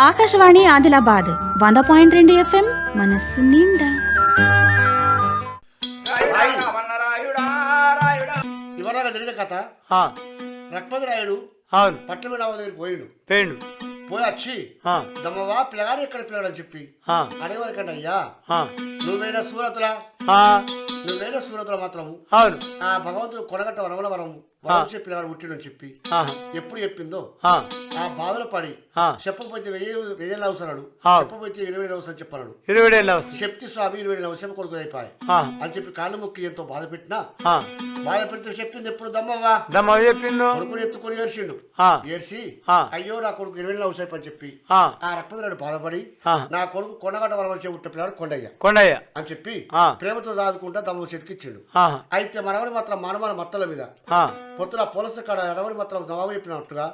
ఆకాశవాణి ఆదిలాబాద్ వంద పాయింట్ రెండు ఎఫ్ఎం మనస్సు నిండా. రాయుడా రాయుడా ఇవాళ జరిగిన కథ? ఆ, రక్పతి రాయుడు అవును. పట్టణ రావు దగ్గరికి పోయిండు. పేండు పోయి వచ్చి ఆ, దమ్మవా పిల్లగాడు ఎక్కడ పిల్లగాడు అని చెప్పి ఆ, అడగవరకండి అయ్యా. ఆ, నువ్వైనా సూరతులా? ఆ, నువ్వైనా సూరతుల మాత్రము? అవును. ఆ భగవంతుడు కొనగట్ట వరమల వరం వరం చెప్పి పిల్లగాడు పుట్టిడు అని చెప్పి ఆ, ఎప్పుడు చెప్పిందో? ఆ, ఆ బాధలు పడి ఆ. చెప్పకపోతే వెయ్యి వెయ్యి అవసరాడు ఆ. చెప్పకపోతే ఇరవై ఏడు అవసరం చెప్పన్నాడు ఇరవై ఏళ్ళ అవసరం. చెప్తి స్వామి ఇరవై ఏడు అవసరం కొడుకు అయిపోయి అని చెప్పి కాళ్ళు మొక్కి ఎంతో బాధ పెట్టినా? బాధ పెడితే చెప్పింది ఎప్పుడు దమ్మవ్వా? దమ్మ చెప్పిందో? కొడుకుని ఎత్తుకొని ఏడ్చిండు. ఏడ్చి ఆ. అయ్యో నా కొడుకు ఇరవై ఏళ్ళు అవసరం అని చెప్పి ఆ, రక్తపురాడు బాధపడి. నా కొడుకు కొండగట్ట వరవచ్చి పుట్టిన పిల్లాడు కొండయ్య. కొండయ్య. అని చెప్పి. ప్రేమతో దాదుకుంటా తమ చేతికిచ్చిండు. అయితే మనవడి మాత్రం మానవాళ్ళ మత్తల మీద. పొత్తుల పొలస కాడ ఎడవడి మాత్రం జవాబు చెప్పినట్టుగా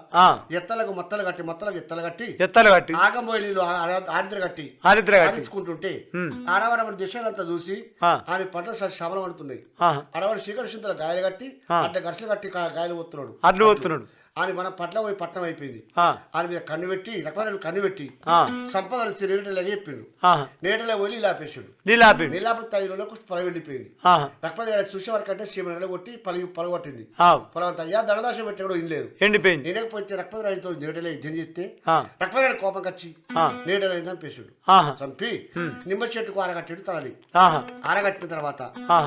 ఎత్తలకు మత్తలు కట్టి మత్తలకు ఎత్తలు కట్టి ఎత్తలు కట్టి ఆగంబోయి నీళ్ళు ఆడిద్దరు కట్టి ఆదిత్ర కట్టి ఆడించుకుంటుంటే ఉమ్. ఆడవాడవాడి దిశలంతా చూసి ఆ. ఆయన పంటలు శమలం పడుతున్నాయి ఆడవాడు చింతల గాయలు కట్టి ఆ. అడ్డ గర్సలు కట్టి గాయలు పోతున్నాడు అడ్లు పోతున్నాడు ఆయన మన పట్ల పోయి పట్టణం అయిపోయింది. ఆయన మీద కన్ను పెట్టి రకమైన కన్ను పెట్టి ఆ, సంపదలు నేటలాగా చెప్పిండు నేటలో వెళ్ళి లాపేసిండు నీళ్ళు నీలాపతి ఐదు రోజులకు పొలం వెళ్ళిపోయింది గారు చూసే వరకు అంటే సీమ నెల కొట్టి పలుగు పొలగొట్టింది పొలం అయ్యా దండదాశం పెట్టాడు ఇన్ లేదు ఎండిపోయింది. నేనకపోతే రక్తపతి రాయితో నేటలే యుద్ధం చేస్తే ఆ, రక్తపతి గారి కోపం కచ్చి ఆ, నేటలో చంపేసిండు ఆహా, చంపి నిమ్మ చెట్టుకు ఆరగట్టాడు ఆహా, ఆరగట్టిన తర్వాత.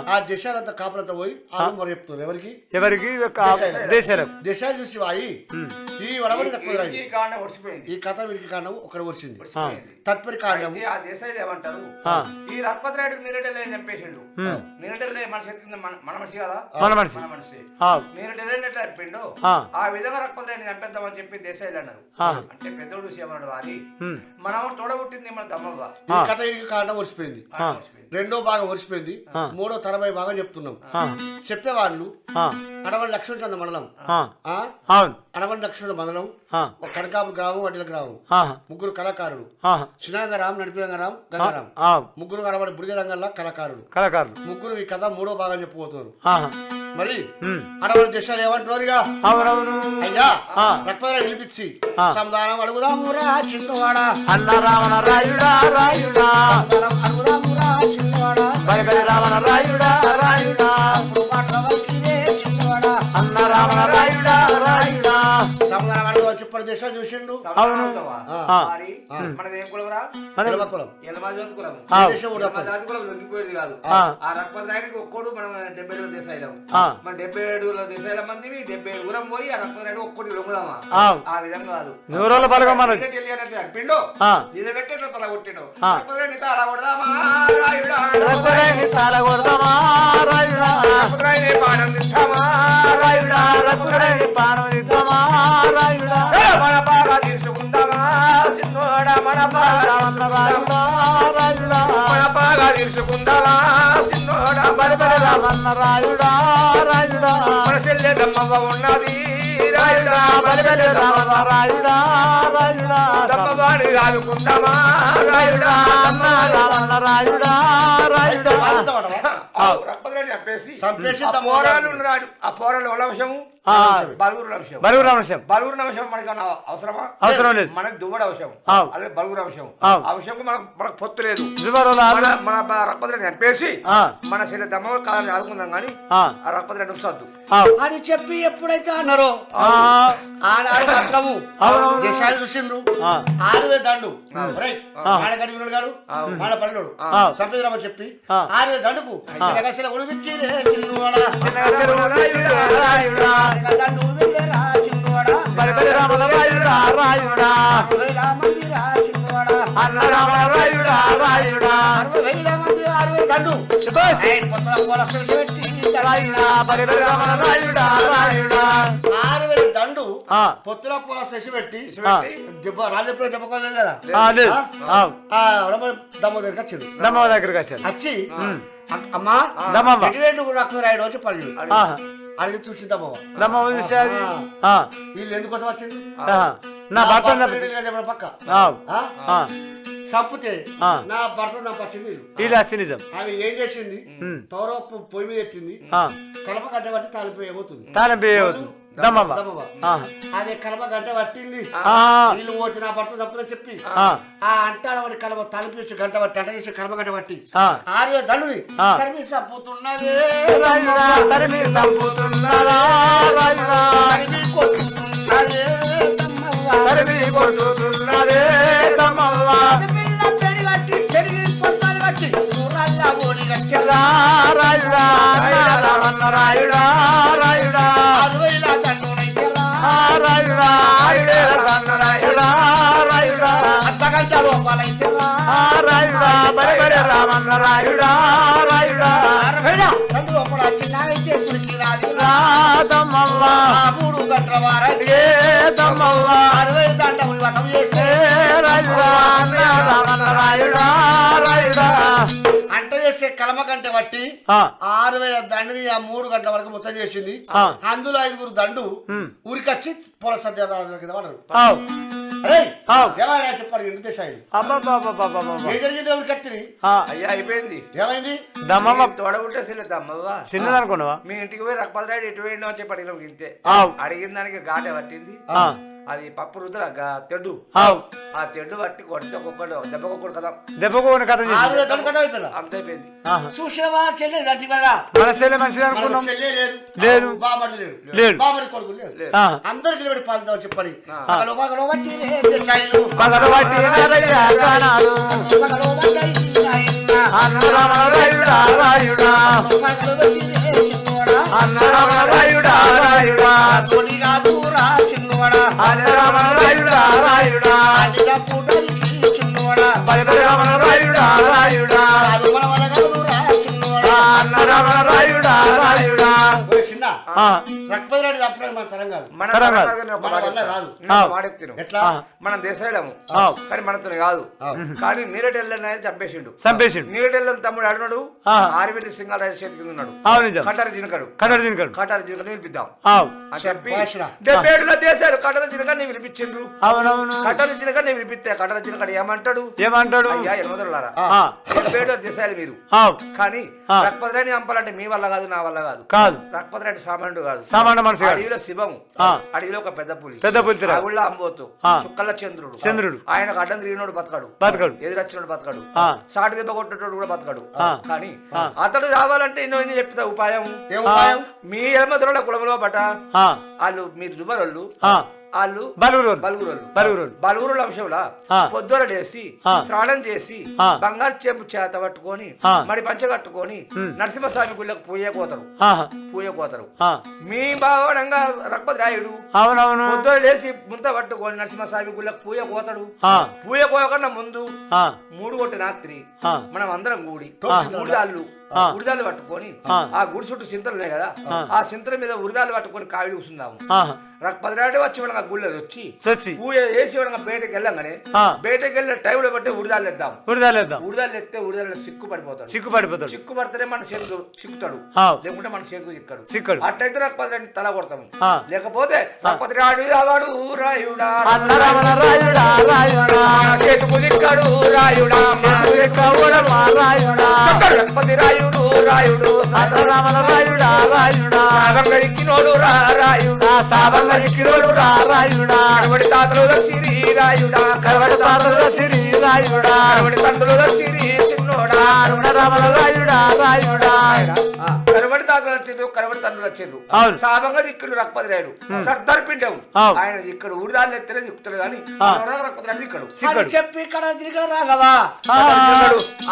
ఆ దేశాలంతా కాపులంతా పోయి ఆ మొర చెప్తున్నారు. ఎవరికి? ఎవరికి? దేశాలకు. దేశాలు చూసి వాయి. ఈ వడబడి రాయి ఈ కథ వీరికి కారణం ఒకటి వచ్చింది. తత్పరి కారణం ఆ దేశాలు ఏమంటారు. ఈ రక్పతిరాయుడికి నిరటలే చంపేసిండు నిరటలే మనిషి ఎత్తింది మన మన మనిషి కదా? మన మనిషి. మన ఎట్లా చంపిండు ఆ. విధంగా రక్పతిరాయుడిని చంపేద్దామని చెప్పి దేశాలు అన్నారు. అంటే పెద్దోడు చూసి ఏమన్నాడు వారి? ఉమ్, మనం తోడబుట్టింది మన ఈ కథ ఆ, ఒడిసిపోయింది. రెండో భాగం ఒడిసిపోయింది ఆ. మూడో తరబై భాగం చెప్తున్నాం. చెప్పేవాళ్ళు ఆ, అడవడి లక్ష్మణ చంద మండలం. అవును. మండలం ఆ, ఒక కనకాపు గ్రామం వడ్డీల గ్రామం ముగ్గురు కళాకారులు. చినాగరాం నడిపిరంగరాం గంగారాం ముగ్గురు కనబడి బుడిగ రంగంలో కళాకారులు. కళాకారులు. ముగ్గురు ఈ కథ మూడో భాగం చెప్పుకోతున్నారు ఆహా, మరి అడవడి దేశాలు ఏమంటున్నారు ఇక అవునవును. అయ్యా పిలిపించి ఆ. సమాధానం అడుగుదామురా చిన్నవాడా అన్న రావణ రాయుడా రాయుడా. సమాధానం అడుగుదామురా చిన్నవాడా రావణ రాయుడా రాయుడా. అన్న రావణ సమాధానం అడుగుదాం చెప్పండి దేశాలు చూసిండు. అవును. అవుతావా? ఆ. మరి మనది ఏం కులమరా మన కులమ కులం. ఎలమా జాతి కులం. ఆ. దేశం కూడా ఎలమా జాతి కులం లొంగిపోయేది కాదు. ఆ. ఆ రక్పతి నాయుడికి ఒక్కడు మనం డెబ్బై ఏడు దేశాయిలం. ఆ. మన డెబ్బై ఏడు దేశాల మంది డెబ్బై ఏడు ఊరం పోయి ఆ రక్పతి నాయుడు ఒక్కటి లొంగుదామా ఆ. విధంగా కాదు. ఆ. నిలబెట్టి తల కొట్టిండు. రక్పతి తల కొడదామా కొడదామా రాయుడా. రక్పతి రాయుడా. పానం రాయుడా. మన బాగా తీసుకుందామా చిన్నోడా మన బాగా మన బాగా తీసుకుందామా చిన్నోడా మన రాయుడా రాయుడా మన చెల్లె ఉన్నది రాయుడా రాయుడా రాయుడా. పోరాలు ఆ పోరాలు. బలుగురు అంశం అంశం బలుగురు అంశం మనకి అవసరమా? అవసరం లేదు. మనకి దువ్వడ అవసరం. అదే బలుగురు అంశం మనకు మనకు పొత్తు లేదు. మన మన రక్పతిని చంపేసి ఆ. మన శరీర దమ్మ కాదని ఆదుకుందాం కానీ ఆ. రక్పతిని ఉంచొద్దు అని చెప్పి ఎప్పుడైతే అన్నారో ఆ ఆనాడు అవునవును. దేశాలు చూసిండ్రు. ఆ. ఆరువే దండు. ఒరేయ్, ఆ. వాళ్ళ గడిగినోడు గాడు వాళ్ళ పల్లెడు ఆ. సంపేదరామని చెప్పి. ఆరువే దండుకు. చిన్నగసల ఉడిపించి రాయుడా. రాయుడా రాయుడా. అరవై వేల మంది రా చిన్నవాడా అన్న రావణ రాయుడా రాయుడా. అరవై వేల మంది అరవై దండు. శుభాష్ ఏయ్, పొద్దున పోలసలు పెట్టి రాయుడా బలి బలి రావణ రాయుడా రాయుడా ఆరు వేల దండు ఆ పొత్తుల పోల శశి పెట్టి. దెబ్బ రాజప్పుడు దెబ్బ కొనలేదా ఆ, లేదు. ఆ, ఆ. రమ దమ్మ దగ్గరికి వచ్చారు. వచ్చి అమ్మా దమ్మవ్వ. ఎటువంటి కూడా అక్కడ రాయడం వచ్చి ఆ, అడిగి చూసి దమ్మవ్వ. దమ్మవ చూసి వీళ్ళు ఎందుకోసం వచ్చింది నా భర్త పక్క. ఆ, ఆ? ఆ, చంపితే. నా భర్త నా ఇది నిజం ఆమె ఏం చేసింది. తోర పొయ్యి మీద ఎట్టింది ఆ, కలప పోతుంది తాళం పేయవద్దు దమ్మవ్వ. దమ్మవ్వ. ఆ, అదే కలమ గంట పట్టింది. ఆ, వీళ్ళు పోతే నా భర్త తప్పులో చెప్పి. ఆ, ఆ అంటాడు వాడి కలమ తలుపు వేసి గంట పట్టి అంట చేసి కలమ గంట పట్టి. ఆరు దండుని. సప్పుతున్నదే తరిమి. తరిమి కొట్టుతున్నదే రాయుడా, రావణ రాయుడా, రాయుడా, రాయుడా, రాయుడే రన్న రాయుడా, రాయుడా, రాయుడా, బరి బరి రామన్న రాయుడా, రాయుడా, అరవైల దండు లోపల చిన్నైతే పురికి రాదు రా దమ్మవ్వ, ఆ మూడు గంటల వారం. ఏ దమ్మవ్వ, అరవై దండ వ్రతం చేస్తే అంట చేసే కలమ గంట బట్టి ఆ, ఆరు వేల దండని ఆ మూడు గంటల వరకు మొత్తం చేసింది. అందులో ఐదుగురు దండు. ఊరికొచ్చి పొల సత్యరాజు కింద పడరు చిన్నదనుకున్నావా మీ ఇంటికి పోయి రక్పతిరాడు ఎటు పోయిండో అని చెప్పి ఆవ్. అడిగిన దానికి గాట పట్టింది. ఆ, అది పప్పు రుద్ర గా- తెడ్డు. ఆ తెడ్డు పట్టి కొడితే ఒక్కొక్కడు దెబ్బకొక్కడు కదా దెబ్బకు ఉన్న కథ ఆరు చేసి వేల దండు కదా అంత అయిపోయింది చెల్లె కదా మనసేలే మంచిది అనుకున్నాం. చెల్లె లేదు. లేదు. అందరు నిలబడి చెప్పని. పగలు పగలు పగలు పట్టి రాయుడా, రాయుడా. పగలు బట్టి రే చిన్నోడా. అన్నరామ రాయుడా, రాయుడా. రాయుడా. అడిగా పూటకి చిన్నోడా. పగలరామ రాయుడా, రాయుడా. తప్పలేదు మన తరం కాదు. మన. నేను. ఎట్లా. మనం ఆవ్. కానీ మనతో కాదు. కానీ నీరటెల్లని చంపేసిండు. చంపేసిండు. నీరటెల్లని తమ్ముడు అడున్నాడు ఆ. ఆరివెల్లి సింగారాయణ చేతి కింద ఉన్నాడు. కటారి జినకడు. కట్టడి తినకడు కటారి జినక నిలిపిద్దాం. అని చెప్పి. డెబ్బై ఏడులో దేశాలు కటారి జినక నీ వినిపించిండ్రు అవునవును. కటారి జినక నీ వినిపిస్తే కటారి జినకడు ఏమంటాడు? ఏమంటాడు? అయ్యా ఎనమదులారా ఆ, డెబ్బై ఏడో దేశాలు మీరు కానీ ఆ. రక్పతిరాని చంపాలంటే మీ వల్ల కాదు నా వల్ల కాదు. కాదు. రక్పతిరాని సామాన్యుడు కాదు సామాన్య మనిషి కాదు. అడవిలో శివము. అడవిలో ఒక పెద్ద పులి పెద్ద పులి. ఆవుల్లో అంబోతు. చుక్కల చంద్రుడు చంద్రుడు. ఆయనకు అడ్డం తిరిగినోడు బతకడు బతకడు. ఎదురొచ్చినోడు బతకడు ఆ. సాటి దెబ్బ కొట్టేటోడు కూడా బతకడు. కానీ. అతడు కావాలంటే ఎన్నో ఎన్ని చెప్తా ఉపాయం ఏం ఉపాయం మీ ఎలమదుల కులంలో బట ఆ, వాళ్ళు మీరు దుబరోళ్ళు ఆ. వాళ్ళు బలుగురోలు బలుగురోళ్ళు బలుగురోలు బలుగురుల అంశంలా. పొద్దున లేసి. స్నానం చేసి. బంగారు చెంపు చేత పట్టుకొని. మరి పంచ కట్టుకొని. నరసింహస్వామి గుళ్ళకు పూయ పోతారు పూయ పోతారు. మీ భావనంగా రక్పతి రాయుడు అవునవును పొద్దున లేచి ముంత పట్టుకొని నరసింహస్వామి గుళ్ళకు ఆ, పూయ కోయకుండా ముందు మూడు కొట్టి రాత్రి. మనం అందరం కూడి ఆ. ఉడిదాలు పట్టుకొని ఆ. గుడి చుట్టూ చింతలు ఉన్నాయి కదా ఆ. చింతల మీద ఉరిదాలు పట్టుకొని కావిడి. రక్పతి రాయుడు వచ్చి వాళ్ళ గుళ్ళది వచ్చి పూజ వేసి వాళ్ళ బయటకు వెళ్ళంగానే. బయటకు వెళ్ళిన టైంలో బట్టి ఉడిదాలు ఎద్దాం ఉడదాలేద్దాం ఉడిదాలు ఎత్తే ఉడిదాలు సిక్కు పడిపోతాడు సిగ్గు పడిపోతాడు చిక్కు పడితేనే మన చేతికి చిక్కుతాడు ఆవ్. లేకుంటే మన చేతికి చిక్కడు చిక్కడు. అట్టయితే రక్పతి రాయుడిని తల కొడతాము. లేకపోతే రక్పతి రాయుడు రావాడు రాయుడా రాయుడా, రాయుడా. చేతుకు చేతులు రాయుడా. రాయుడు అన్నరమణ రాయుడా, రాయుడా. సాగంగా ఎక్కినోడు రా రాయుడా ఆ సాబంగ ఎక్కినోడు రా రాయుడా. కనబడి తాతలు వచ్చిరి రాయుడా కరవడి పాత్రలో సిరి రాయుడా. కనబడి తండ్రులు వచ్చిరి చిన్నోడా అన్నరమణ రాయుడా, రాయుడా. కనబడి తాతలు వచ్చిండ్రు కనబడి తండ్రులు వచ్చిండ్రు అవును. సాబంగా దిక్కుడు రక్పతి రాయుడు సర్దార్ పిండం. ఆయన ఇక్కడ ఊరిదాళ్ళు ఎత్తనే దిక్కుతాడు కానీ రక్పతి రాయుడు ఇక్కడ. చెప్పి ఇక్కడ తిరిగి రాగవా ఆ,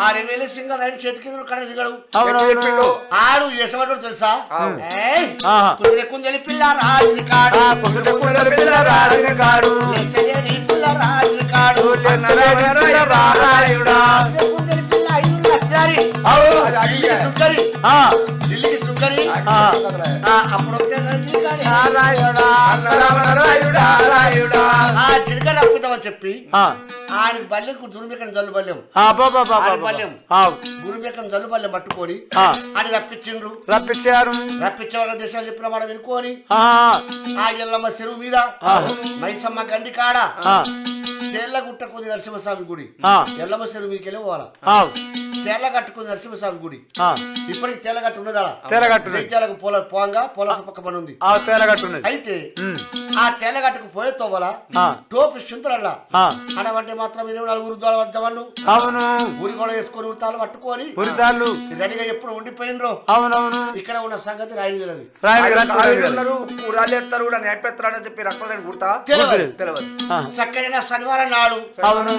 ఆరు వేల సింగల్ చేతికి కడ దిగడు. ఆడు ఎసవడు తెలుసా అవును. ఏయ్, ఆహా. కుదిరే కుందెలి పిల్ల రాజు కాడు ఆ కుసుట కుండ పిల్ల రాజుని కాడు. రాయుడా. సుంకరి ఢిల్లీకి సుంకరి అప్పుడు చెప్పి ఆయన బల్లెకు దుర్మికం జల్లు బల్లెం. ఆయన. బల్లెం. గురుమికం జల్లు బల్లెం పట్టుకొని ఆ. అని రప్పించిండ్రు. రప్పించారు. రప్పించే వాళ్ళ దేశాలు చెప్పిన మాట వినుకొని ఆ, ఎల్లమ్మ చెరువు మీద మైసమ్మ గండి కాడ ఆ, తేళ్ళగుట్ట కొద్ది నరసింహస్వామి గుడి. ఎల్లమ్మ చెరువు మీదకి వెళ్ళి పోవాలా ఆ, తేల కట్టుకుని నరసింహస్వామి గుడి. ఆ, ఇప్పటికి తేలగట్టు ఉన్నదా ఉన్నది. జైత్యాలకు పొల పోంగా పొలస పక్క పని ఉంది. ఆ తేలగట్టున్నది అయితే ఆ తేలగట్టుకు పోయే తోవల ఆ. టోపు సింతలల్లా ఆ, అనవంటే మాత్రం ఇరవై నలుగురు దొరవద్దమన్ను అవును. ఊరి కూడా వేసుకొని ఉడతాలు పట్టుకొని ఉరితాళ్ళు రెడీగా ఎప్పుడు ఉండిపోయినరో అవునవును. ఇక్కడ ఉన్న సంగతి రాయి తెలియదు కూడాలు ఎత్తారు కూడా నేర్పెత్తారని చెప్పి రక్తం గుర్తా? తెలియదు చక్కనైన శనివారం నాడు అవును.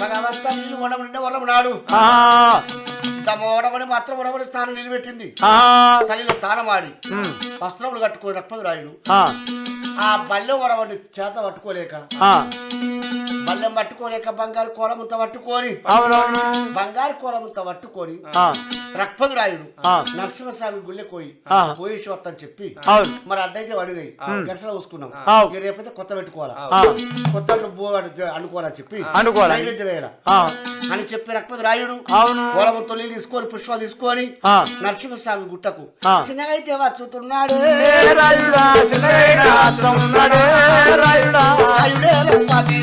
భగవంతా నీళ్ళు వడం నిండా వరం నాడు. ఆ, తమ వడమని మాత్రం వడమని స్థానం నిలబెట్టింది. చలిలో తానమాడి వస్త్రములు కట్టుకొని రక్పదు రాయుడు. ఆ, బల్లెం వడవండి చేత పట్టుకోలేక ఆ, బల్లెం పట్టుకోలేక బంగారు కోలముంత పట్టుకొని? అవునవును బంగారు కోలముంత పట్టుకొని ఆ, రక్పదు రాయుడు ఆ. నరసింహస్వామి గుళ్ళె పోయి. పోయేసి వస్తాను చెప్పి మరి అడ్డైతే పడినాయి. గంటలో చూసుకున్నాం ఆవ్. ఇక రేపైతే కొత్త పెట్టుకోవాలా? కొత్త అనుకోవాలని చెప్పి. నైవేద్యం వేయాల? అని చెప్పి రక్పతి రాయుడు అవును. కోలము తొలి తీసుకొని పుష్పాలు తీసుకొని. నరసింహస్వామి గుట్టకు. ఆ. చిన్నగా అయితే వచ్చుతున్నాడు రాయుడా ఉన్నాడే రాయుడా రాయుడే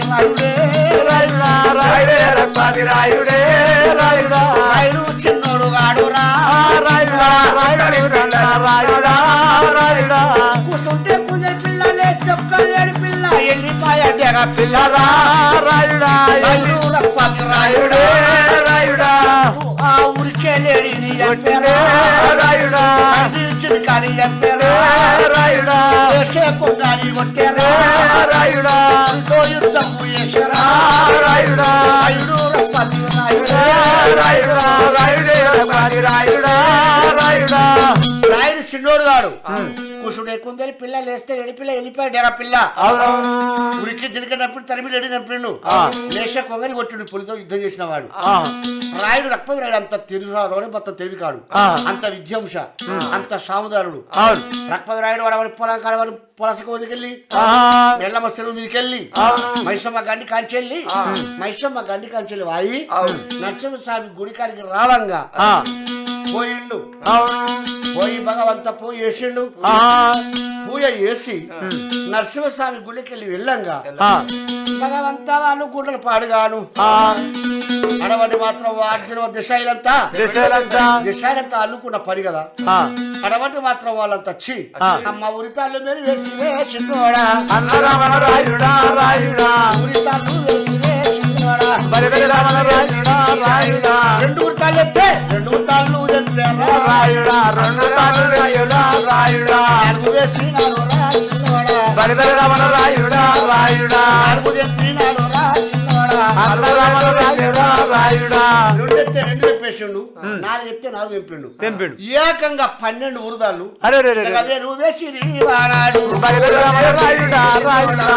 రాయుడే. రాయుడా రాయుడే. చిన్నోడు వాడురా రాయుడా రాయుడు రాయుడా రాయుడా కూసుంటే కుదే పిల్ల లేస్తే లేడి పిల్ల ఎల్లిపాయ డెగ పిల్ల రాయుడా ఆ ఊరికే లేడి నీ కాని చెప్పారు రాయుడా కొంగాని కొట్టారు రాయుడా యుద్ధము చేశారా రాయుడా రాయుడు రక్పతి రాయుడే రాయుడా రాయుడే రాయుడా రాయుడా చిన్నోడు గాడు. కుసుడే కుందేలు పిల్ల లేస్తే ఎడి పిల్ల వెళ్ళిపోయాడు ఎరా పిల్ల. ఉరికి జినకనప్పుడు తరిమి రెడీ ఆ. లేచ కొంగని కొట్టిండు పులితో యుద్ధం చేసిన వాడు రాయుడు రక్పతి రాయుడు అంత తెలుగు మొత్తం తెలివి కాడు. అంత విద్యాంశ అంత సాముదారుడు. రక్పతి రాయుడు వాడు పొలం కాడవాడు పొలసకు వదిలికెళ్ళి మెల్లమ్మ చెరువు మీదకెళ్ళి మైసమ్మ గండి కాంచెల్లి మైసమ్మ గండి కాంచెల్లి వాయి. నరసింహస్వామి గుడి కాడికి రావంగా. పోయిండు. పోయి భగవంత పోయి వేసిండు పూజ చేసి నరసింహస్వామి గుడికి వెళ్ళి వెళ్ళంగా. భగవంత వాళ్ళు గుండెలు పాడుగాను. ఆ, అడవండి మాత్రం అర్జున దిశాయిలంతా దిశలంతా. దిశాయిలంతా అల్లుకున్న పని కదా. అడవంటి మాత్రం వాళ్ళంతా వచ్చి. అమ్మ ఉరితాళ్ళు మీద వేసి రాయుడా. ఉరితాళ్ళు రాయుడా రాయుడా రెండు ఉరితాళ్ళు ఎత్తే రెండు ఉరితాళ్ళు తెచ్చారా రాయుడా రెండు తాను రాయుడా రాయుడా నాలుగు వేసి నాలుగు రాయుడా రాయుడా నాలుగు తెప్పినాడు రాసినోడా రాయుడా రాయుడా రెండు ఎత్తే రెండు తెప్పేసిండు నాలుగు ఎత్తే నాలుగు తెప్పిండు తెంపిండు. ఏకంగా పన్నెండు ఉరుదాలు. అరే రాయుడా రాయుడా.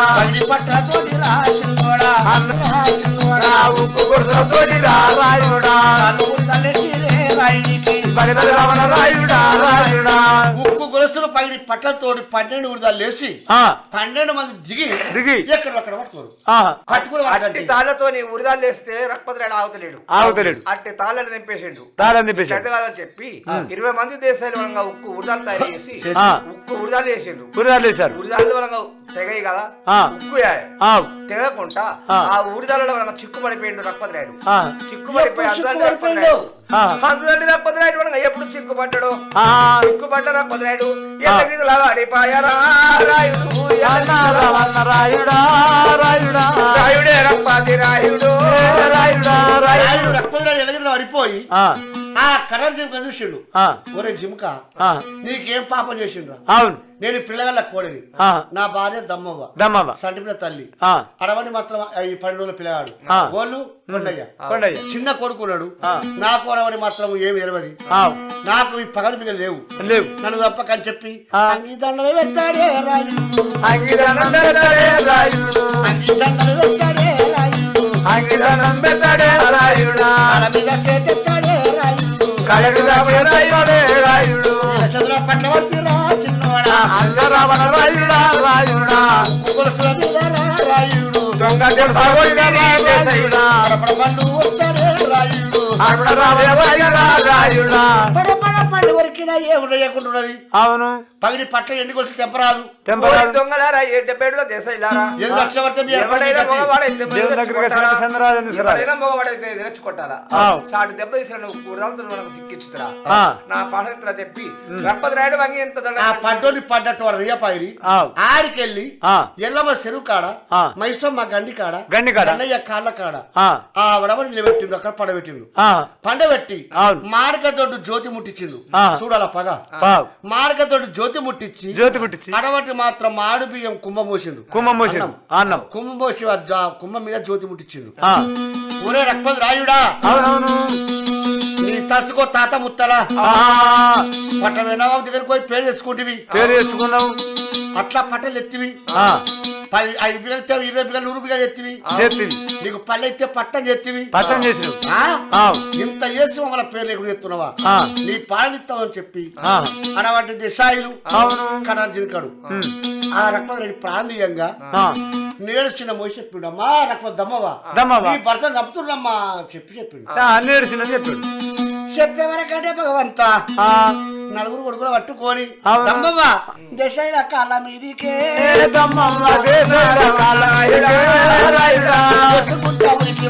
గొలుసులు పైన పట్లతోటి పన్నెండు ఉరుదాలు లేచి ఆ, పన్నెండు మంది దిగి దిగి. ఎక్కడ అక్కడ పట్టుకోరు. ఆ, పట్టుకుని తాళ్ళతో ఉరిదాలు వేస్తే రక్పతిరాడు ఆగుతలేడు. ఆగుతలేడు. అట్టి తాళ్ళని దింపేసిండు. తాళం తిప్పేశాడు చేతగాదని చెప్పి ఇరవై మంది దేశాల వరంగా ఉక్కు ఉరిదాలు తయారు చేసి. ఉక్కు ఉరిదాలు చేసిండు కుర్రాలు వేశారు ఉరిదాలు వరంగా తెగయి కదా ఆ. ఉక్కు తెగకుండా ఆ. వరంగా చిక్కు పడిపోయిండు రక్పతిరాయుడు. ఆ, చిక్కు పడిపోయి అద్దండి అందుకంటే రక్పతిరాయుడు వరంగా ఎప్పుడు చిక్కు పడ్డాడు ఆ, చిక్కు పడ్డ రక్పతిరాయుడు ఎల్లగిదిలా వాడిపాయరా రాయుడు రాయుడా. రాయుడా రాయుడే. రక్పతి రాయుడు రాయుడా. రాయుడా రాయుడు రక్తరాడు ఎలగిరిలో పడిపోయి ఆ, కర్ర జిమ్క చూసిండు. ఆ, ఒరే జిమ్క ఆ, నీకేం పాపం చేసిండ్రా? అవును. నేను పిల్లగల్ల కోడని ఆ, నా భార్య దమ్మవ్వ. దమ్మవ్వ. సంటిపిన తల్లి. ఆ, అడవని మాత్రం ఈ పది రోజుల పిల్లగాడు. వాళ్ళు కొండయ్య. కొండయ్య. చిన్న కొడుకున్నాడు. ఆ. నాకు అడవని మాత్రం ఏమి తెలియదు నాకు ఈ పగలు పిల్లలు లేవు. లేవు. నన్ను తప్పకని చెప్పి ఆ. అంగీ దండలు పెడతాడే రాయుడు అంగిదనం పెట్టడే రాయుడు అంగీ దండలు పెడతాడే రాయుడు అంగిదనం పెట్టడే రాయుడా తల మీద చేతెత్తాడే. రాయుడు కలడు రాయుడే చిన్నవాడా అన్న రాయుడా రాయుడా రాయుడు దొంగ తెలుసా రాయుడా రాయుడు పండు లేకుంటున్నది అవును. పగిడి పట్ల ఎందుకు వచ్చి తెంపరాదు. తెంపరాదు. దొంగలారా ఏ డెబ్బేడులో లక్ష పడితే ఎవడైనా మగవాడైతే మగవాడైతే ఆవ్. సాటి దెబ్బ తీసిన నువ్వు కూరలతో మనకు సిక్కించుతురా? ఆ. నా పాఠకులు చెప్పి గణపతి రాయుడు వంగి ఎంత దండ ఆ పడ్డోని పడ్డట్టు వాడు రియపాయిరి. ఆడికెళ్ళి. ఎల్లమ్మ చెరువు కాడ ఆ. మైసమ్మ గండి కాడ గండి కాడ. అన్నయ్య కాళ్ళ కాడ ఆ. వడవని నిలబెట్టిండు అక్కడ పడబెట్టిండు. పండబెట్టి. మార్గతోడు జ్యోతి ముట్టించిండు. చూడాల పగ. మార్గతోడు జ్యోతి ముట్టించి జ్యోతి పుట్టించి అడవటి మాత్రం మాడు బియ్యం కుంభం పోసిండు. కుంభం పోసిండు. అన్నం. కుంభం పోసి కుంభం మీద జ్యోతి ముట్టించిండు. ఒరే రక్పతి రాయుడా? అవునవును. తలుచుకో తాత ముత్తలా. పట్ట వినవాబు దగ్గరికి పోయి పేరు తెచ్చుకుంటివి. పేరు తెచ్చుకున్నావు. అట్లా పట్టలు ఎత్తివి. పది ఐదు బిగలు ఎత్తావు ఇరవై బిగలు నూరు బిగలు ఎత్తివి. నీకు పల్లె ఎత్తే పట్టం ఎత్తివి పట్టం? ఆవ్. ఇంత చేసి మమ్మల్ని పేర్లు ఎక్కడ ఎత్తున్నావా. నీ పాలనిస్తామని చెప్పి. అనవాటి దిశాయిలు అవును. కడార్జునికాడు ఉమ్. ఆ రెడ్డి ప్రాంతీయంగా చిన్న మోసి చెప్పిండు అమ్మా రక్పతి దమ్మవా? దమ్మవ్వ. నీ భర్త చంపుతున్నమ్మా అని చెప్పి చెప్పిండు. ఏడిచిందని చెప్పాడు. చెప్పే వరకంటే భగవంత నలుగురు కొడుకులు పట్టుకొని దశైల కాళ్ళ మీదికే దమ్మమ్మ దేశాల ఉనికి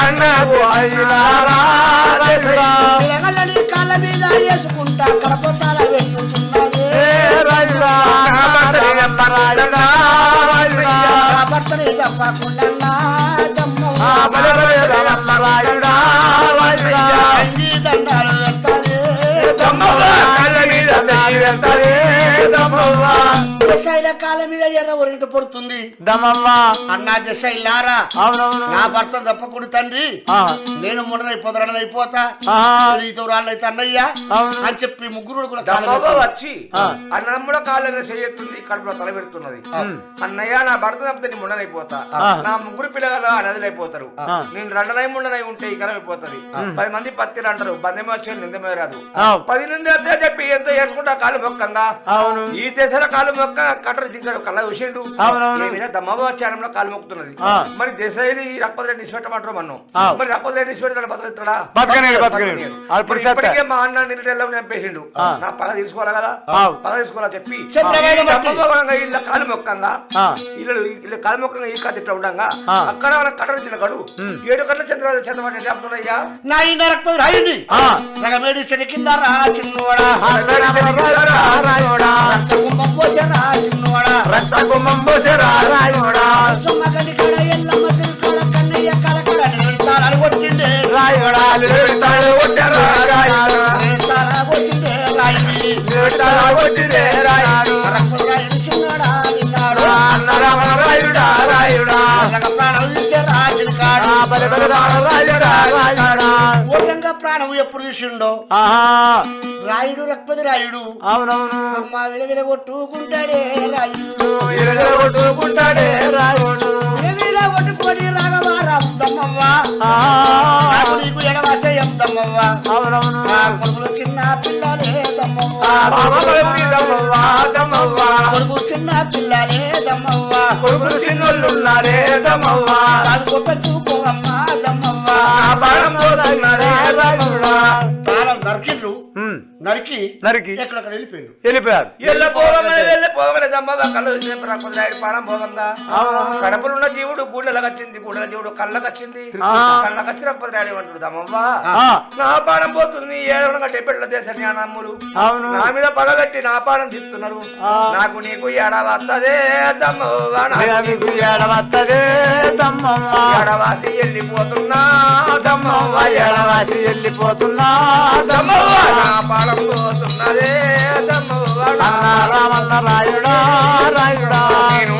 అన్నా అన్న మీద వేసుకుంటా కడపతాల తప్పకుండా దండాలు దశైల కాళ్ళ మీద ఎర్ర ఒరింట పడుతుంది. దమ్మవ్వ, అన్నా దశైలారా అవునవును. నా భర్త తప్పకుండా తండ్రి. ఆ, నేను మొండనైపోతాను అయిపోతా నీతో రాళ్ళైతే అన్నయ్య. అని చెప్పి ముగ్గురు కూడా వచ్చి ఆ. అన్నమ్ముడ కాళ్ళని చేయెత్తుంది కడుపులో తల పెడుతున్నది. అన్నయ్య నా భర్త తప్పితే నీ ముండనైపోతా ఆ. నా ముగ్గురు పిల్లలు అనదులైపోతారు. నేను రెండనై ముండనై ఉంటే ఈ కరం అయిపోతుంది పది మంది పత్తిలు అంటారు. బంధమే వచ్చి నిందమే రాదు. పది నుండి అంతే చెప్పి ఎంతో ఏడ్చుకుంటా కాలు మొక్కంగా అవును. ఈ దేశాల కాలు మొక్క కట్టరు దించాడు కళ్ళ విషయండు కాలు మొక్కుతున్నది. మరి దేశాయిలు ఈ రప్పదరెడ్డి నిష్పెట్టమంటారు మనం. మరి. అది ఇప్పుడు సత్య. ఇప్పటికే మా అన్న నిన్నటెల్లం చంపేసిండు. నా పగ తీసుకోవాలి కదా. పగ తీసుకోవాలా చెప్పి. ఇళ్ళ కాలు మొక్కంగా ఆ. ఇల్లు ఇల్లు కాలు మొక్కంగా ఈ కథ ఇట్లా ఉండంగా. అక్కడ వాళ్ళ కట్టరు తిన్న కడు ఏడు కట్ల చంద్రబాబు చంద్రబాబు చెప్తున్నాయ్యా నా చెడి కింద రా చిన్నోడా. రాయుడా, రక్త కుంభం పోసిరా రాయుడా, నిలుస్తాడు కొట్టిండే రాయుడా, ఒట్టరా రాయుడా, రాయుడు, రాయుడు చిన్నోడా విన్నాడు. అన్నరమ ప్రాణం ఎప్పుడు తీసిండో? ఆహా, రాయుడు రక్పతి రాయుడు. అవునవును. అమ్మ విలవిల కొట్టుకుంటాడే రాయుడు. ఇరగ కొట్టుకుంటాడే రాయుడు. విలవిల కొట్టుకొని రాగవారా దమ్మవ్వ ఆ, నాకు నీకు ఎడవాసయం దమ్మవ్వ అవునవును. నా కొడుకులు చిన్న పిల్లలే దమ్మవ్వ. దమ్మవ్వ, కొడుకు చిన్న పిల్లలే దమ్మవ్వ. కొడుకులు చిన్నోళ్ళున్నారే దమ్మవ్వ, చదువు పెంచుకోవమ్మ దమ్మవ్వ. బాణం ప్రాణం నరికిండ్రు నరికి నరికి. ఎక్కడక్కడ వెళ్ళిపోయిండు. వెళ్ళిపోయారు. కళ్ళు ప్రాణం పోగంగా కడపలున్న జీవుడు గూడెలకు వచ్చింది గూడెల జీవుడు కళ్ళకు వచ్చింది. కళ్ళకు వచ్చి రప్పది రాయుడు అంటాడు దమ్మవ్వ. ఆ, నా పానం పోతుంది ఏడవడం జ్ఞానమ్ములు అవును. నా మీద పగబెట్టి నా పానం తిస్తున్నారు. ఆ. నాకు నీకు ఏడవత్తదే ఎడవాసి వెళ్ళిపోతున్నా దమ్మవ్వ. ఎడవాసి వెళ్ళిపోతున్నా దమ్మవ్వ. దమ్మవ్వ. నా పానం పోతున్నదే దమ్మవ్వ అన్న రామన్న రాయుడా రాయుడా. నేను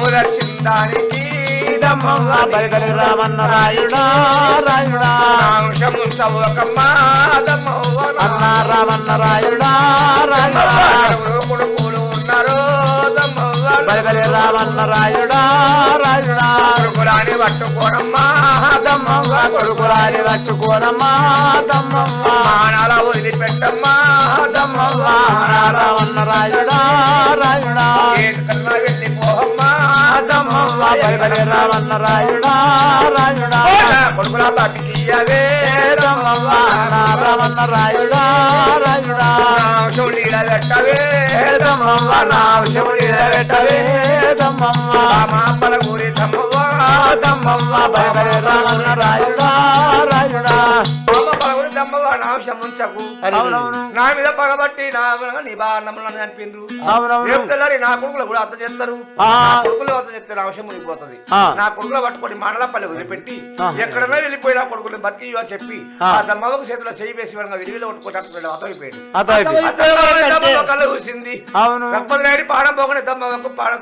దమ్మవ్వ బలిబలి రామన్న రాయుడా రాయుడా. రామన్న రాయుడా రాయుడా. బలిబలి రామన్న రాయుడా రాయుడా కొడుకురాని పట్టుకోనమ్మా దమ్మవ్వ కొడుకురాని పట్టుకోనమ్మా దమ్మవ్వ మానాల వదిలిపెట్టమ్మా దమ్మవ్వ రావన్న రాయుడా. రాయుడా వెళ్ళిపోమ్మా దమ్మవ్వ బయబడి రావన్న రాయుడా రాయుడా? కొడుకులా దమ్మవ్వ రావన్న రాయుడా? రాయుడా? నీడ పెట్టవే దమ్మవ్వ నా శివుడి పెట్టవే దమ్మవ్వ మా అమ్మల గురి తమ్మవ్వా రాయుడా? రాయుడా? పలగురి తమ్మవ్వా నా మీద పగబట్టి నా నీ బాన్నమ్మలను చనిపోయిండ్రు అవునవును. రేపు తెల్లారి నా కొడుకులు కూడా అత్త చేస్తారు. కొడుకులు అత్త చేస్తే నా అంశం మునిగిపోతుంది. నా కొడుకులు పట్టుకొని మండలపల్లి వదిలిపెట్టి. ఎక్కడన్నా వెళ్ళిపోయి నా కొడుకులు బతికి అని చెప్పి ఆ. దమ్మవ్వకు చేతిలో చేయి వేసి వాడిగా విరివిలో కొట్టుకుంటాడు అతమైపోయాడు కళ్ళు చూసింది పాడం పోకుండా దమ్మవ్వకు పాడం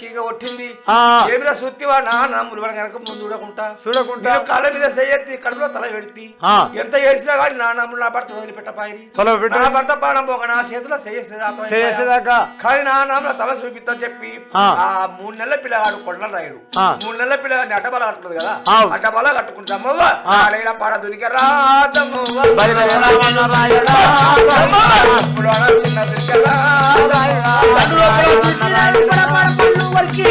కీగా కొట్టింది. ఆ. ఏమిరా సుత్తివా నా కనుక ముందు చూడకుండా. చూడకుండా. కాళ్ళ మీద చెయ్యెత్తి కడుపులో తల పెడితి. ఎంత ఏడ్చినా కానీ నా నమ్ములు నా భర్త వదిలిపెట్టపాయి. నా భర్త పాడం పోక నా చేతిలో చేసేదాకా కానీ తల చెప్పి ఆ. మూడు నెలల పిల్లగాడు కొండల రాయుడు. మూడు నెలల పిల్లగాడిని అడ్డబల కట్టుకుంది కదా. అడ్డబల కట్టుకుంటామవ్వ పాడ దునికరా దమ్మవ్వ. బయబడి రావన్న రాయుడా దమ్మవ్వ. ఇప్పుడు అలా చిన్న దునికరా రాయుడా కన్నులో ఒకరు చూసినారు, పడపడ పళ్ళు వలికి.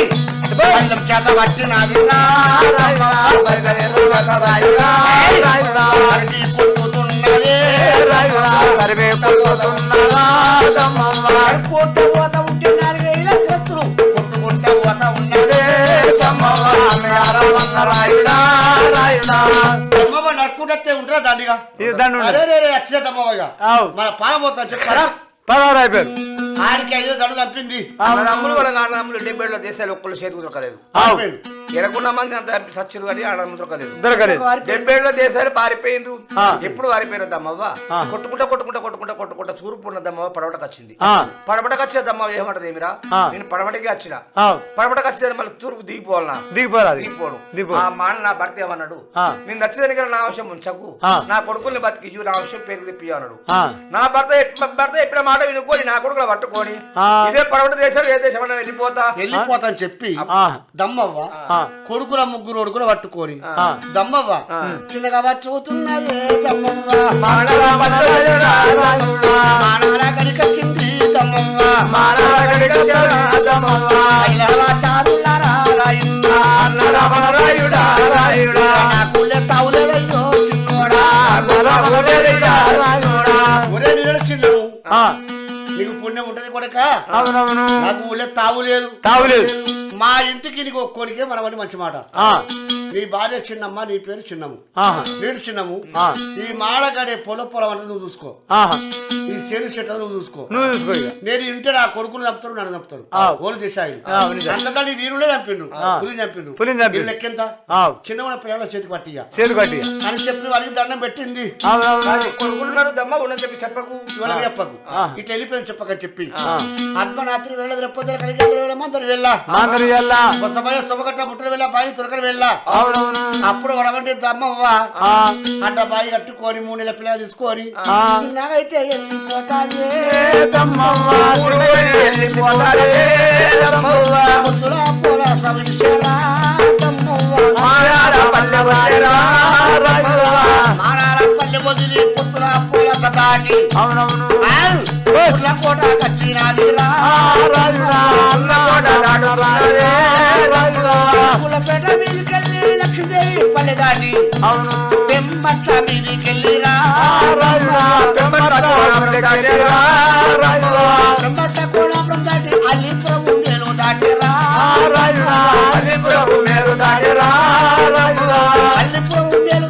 పళ్ళెం చేత పట్టినాది నడుకుంటే ఉంటారా దండిగా ఇది దండు రే అక్షతమ్మగా ఆవు మన పాలపోతా చెప్తారా పదహారు అయిపోయారు. ఆడికి ఐదు దండు తప్పింది మన నమ్ములు కూడా నా నమ్ములు డెబ్బేళ్ళ దేశాలు ఒక్కళ్ళు చేతికి దొరకలేదు. ఎరకున్న మంది అంత సచ్చులు కానీ ఆడ దొరకలేదు. దొరకలేదు. డెబ్బేళ్ళ దేశాలు పారిపోయిండ్రు. ఎప్పుడు పారిపోయిన దమ్మవ్వ. కొట్టుకుంటా కొట్టుకుంటా కొట్టుకుంటా కొట్టుకుంటా తూర్పు ఉన్న దమ్మవ్వ పడవటకు వచ్చింది. ఆ. పడవటకు వచ్చే దమ్మవ్వ ఏమంటది ఏమిరా. నేను పడవటికి వచ్చిన. ఆవు పడవటకు వచ్చే మళ్ళీ తూర్పు దిగిపోవాలనా దిగిపోరా అది దిగిపోను దిగిపో ఆ మాట నా భర్త ఏమన్నాడు. నేను నచ్చేదానికి నా అంశం ఉంచకు. నా కొడుకుల్ని బతికి నా అంశం పేరు తెప్పి అన్నాడు. నా భర్త భర్త చెప్పిన మాట వినుకొని నా కొడుకులు పట్టుకొని. ఇదే పడవట దేశం ఏ దేశం అన్నా వెళ్ళిపోతా వెళ్ళిపోతాను చెప్పి. దమ్మవ్వ. కొడుకుల ముగ్గురు కొడుకులు పట్టుకొని. దమ్మవ్వ. చిన్నగా వచ్చుతున్నది దమ్మవ్వ నీకు పుణ్యం ఉంటది కొడక. అవునవును. నాకు ఊళ్ళే తావు లేదు. తావులేదు మా ఇంటికి నీకు ఒక్కోనికే మనమని మంచి మాట. నీ భార్య చిన్నమ్మ నీ పేరు చిన్నము నీడు చిన్నము. ఈ మాడగడే పొల పొలం అంటే నువ్వు చూసుకో. ఈ శని చెట్టు నువ్వు చూసుకో. నువ్వు చూసుకో నేను ఇంటే నా కొడుకులు చంపుతారు నన్ను చంపుతారు. ఓలు నిజం. అంతదాన్ని వీరులే చంపిండు. ఆ. పులిని చంపిండు. పులిని లెక్కెంత? ఆవు చిన్న పిల్లల చేతికి పట్టిగా చేదు కట్టి అని చెప్పి వాళ్ళకి దండం పెట్టింది. అవునవును కొడుకులున్నారు దమ్మ ఉన్నని చెప్పి చెప్పకు. వాళ్ళకి చెప్పకు. ఆ. ఇటు వెళ్ళిపోయి చెప్పక చెప్పి. అర్ధరాత్రి వెళ్ళ రెప్పొద్దుల కలిగి అందరు వెళ్ళ. మందరు వెళ్ళ సమయ ముట్టలు వెళ్ళ బాయి తురకలు వెళ్ళ. అవునవును. అప్పుడు వడగంటే దమ్మవ్వ ఆ, అడ్డ బాయి కట్టుకొని మూడు నెలల పిల్లలు తీసుకొని. నాకైతే వెళ్ళిపోతాది దమ్మవ్వ దమ్మవ్వ పొల అవునవును. కోట దాటుతున్నదే రాయుడా కులపేట మీదికెళ్ళి లక్ష్మీదేవి పల్లె దాటి అవును. పెంపట్ల మీదికెళ్ళిరా. పెంపట్ల కోణాపురం దాటి అల్లిపురం ఉండేను దాటిరా.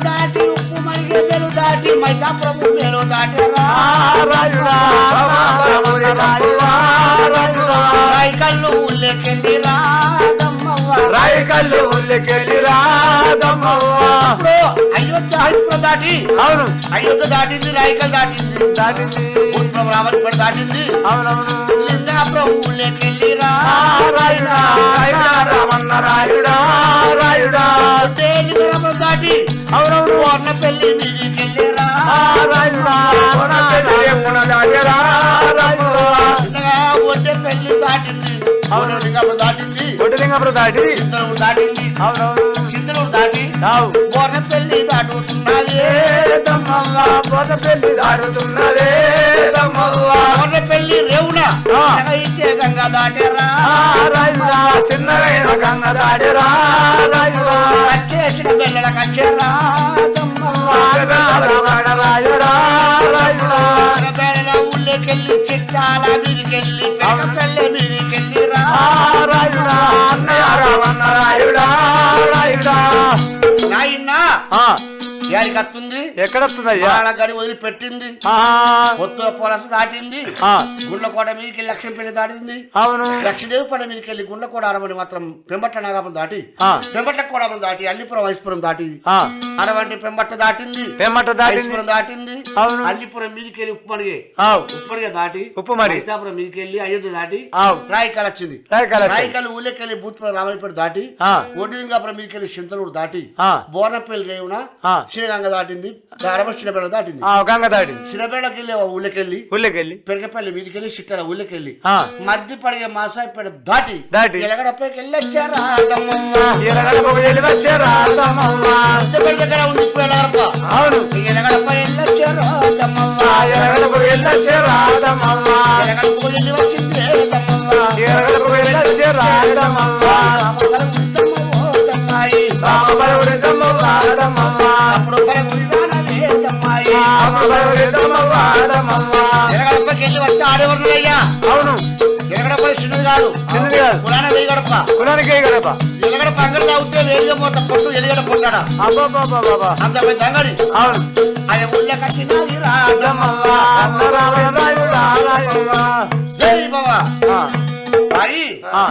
దాటి ఉప్పు మరిగే దాటి దాటిరా. కళ్ళు ఉల్లికెళ్ళిరా దమ్మవ్వ ఇప్పుడు అయోధ్య హరిపురం దాటి అవును. అయోధ్య దాటింది రాయకల్ దాటింది. దాటింది. ఉత్పురం రామలిపురం దాటింది. అవునవును. ఆ, రాయుడా రాయుడా రామన్న రాయుడా రాయుడా. లింగరాపురం దాటి అవునవును. వర్ణ పెళ్ళి రాయుడా దాటిరా పెళ్ళి దాటింది. అవును. దాటింది. లింగపురం దాటి? చింతలు దాటింది. అవునవును. చింత ఆవు బోర్న పెళ్ళి దాటుతున్నది. రేవున. అయితే గంగా దాటేరా. రాయుడా చిన్నగైన గంగ దాడిరా రాయుడా కచ్చేసిన బెల్లల కచ్చేరా. దమ్మవ్వ. రాయుడా రాయుడా చిన్న బెల్లల ఊళ్ళోకెళ్ళి చిట్టాల మీదికెళ్ళి పెద్ద పెళ్ళి మీదికెళ్ళి యాడికి వస్తుంది. ఎక్కడొస్తుందయ్యా? వాళ్ళ గడి వదిలిపెట్టింది పొత్తుల పొలస దాటింది. గుండ్లకోట మీదకి లక్ష్యం పెళ్ళి దాటింది. అవును. లక్ష్మీదేవి పడ మీదకి వెళ్ళి గుండ్లకోట అరవని మాత్రం పెంబట్ల నాగాపురం దాటి. పెంబట్ల కోడాపురం దాటి అల్లిపురం వైస్పురం దాటి. అరవంటి పెంబట్ట దాటింది. దాటింది. వైస్పురం దాటింది. అవును. అల్లిపురం మీదకి వెళ్ళి ఉప్పమడిగే ఆవు. ఉప్పడిగే దాటి. ఉప్పుమడి. మైతాపురం మీదకి వెళ్ళి అయోధ్య దాటి. రాయికాలు వచ్చింది. రాయకాల రాయికాలు ఊళ్ళకెళ్ళి భూత్పురం దాటి. ఆ. ఒడ్డిలింగాపురం మీదకి వెళ్ళి చింతలూరు దాటి. బోర్నపల్లి రేవున. శ్రీరంగ దాటింది. చిన్నబెళ్ళ దాటింది ఆ, గంగ దాటింది చిన్నబెళ్ళకి వెళ్ళి ఊళ్ళకెళ్ళి ఊళ్ళకెళ్ళి పెరగపల్లి మీదకెళ్ళి చిట్టాల ఊళ్ళకెళ్ళి ఆ. మధ్య పడిగే మాసాయిపేట దాటి దాటి. ఎలగడపైకి వెళ్ళి వచ్చే రాదమ్మవ్వ మధ్యపల్లి దగ్గర ఉంది ఇప్పుడు ఎలగడప. అవును ఎలగడపై వెళ్ళొచ్చారా దమ్మమ్మ. ఆ ఎలగడపకు వెళ్ళి వచ్చే రాదమ్మవ్వ ఎలగడపకు వెళ్ళి వచ్చిందే దమ్మమ్మ. ఎలగడపకు వెళ్ళి వచ్చే రాదమ్మవ్వ రామకరం ఉత్తమమో దమ్మాయి. రామబలవుడి దమ్మవ్వ రాదమ్మవ్వ అప్పుడు ఆడేవారున్నాయ్యా అవును. ఎలగడపై చిన్నది కాదు. చిన్నది కాదు. పురాణ వేయగడప కులానికే గడప ఎలగడప అంగడి తాగితే వేడిగా పోతా పొట్టు ఎలిగడ పొందాడా అబ్బాబాబాబా అంత పెద్ద అంగడి. అవును. ఆయన ఊళ్ళో కట్టినది రాదమ్మవ్వ. అన్న రామ రాయుడా రాయుడా జై బాబా ఆ, అయి ఆ,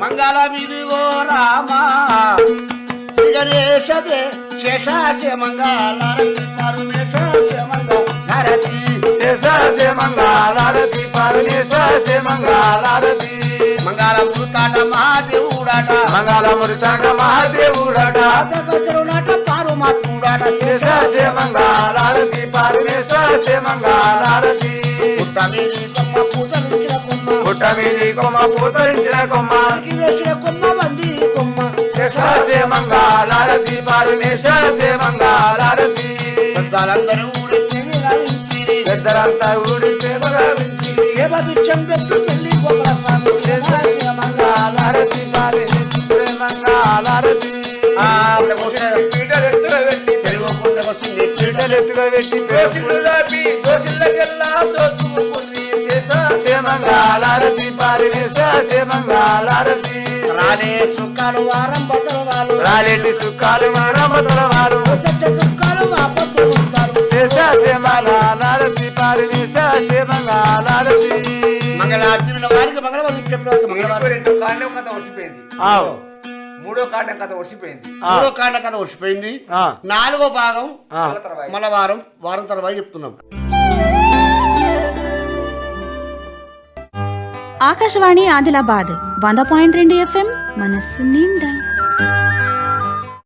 మంగళ మీదిగో రామా. శ్రీ గణేశదే శేషాచే మంగళారతి పరమేశ మంగళారతి శేషాశే మంగళారతి పరమేశాశే మంగళారతి. మంగళ మృతాట మహాదేవుడాట. మంగళముడితాక మహాదేవుడట. కసరునాట పారు మాత్రుడాట శేషాశే మంగళారతి పరమేశాశే మంగళారతి. పుట్టమీది కొమ్మ పూతలించిన కొమ్మ. పుట్ట మీది కొమ్మ పూతరించిన కొమ్మ. కొమ్మ వంది కొమ్మ. శేషాశే మంగళారతి పరమేశాశే మంగళారతి. పెద్దలందరూ పెద్దలంతా ఊడి సుఖాలు వారం బతలవాలు రాలేటి సుఖాలు వారు సత్య సుఖాలు వాపత్తు ఉంటారు శేషాశే మంగళారతి మంగళారతి. వారికి మంగళవారం చెప్పిన వారికి మంగళవారం. రెండో కాండం కథ ఒడిసిపోయింది. ఆవు. మూడో కాండం కథ ఒడిసిపోయింది. మూడో కాండ కథ ఆ. నాలుగో భాగం. మన వారం వారం తర్వాత చెప్తున్నాం. ఆకాశవాణి ఆదిలాబాద్ వంద పాయింట్ రెండు ఎఫ్ఎం మనస్సు నిండా.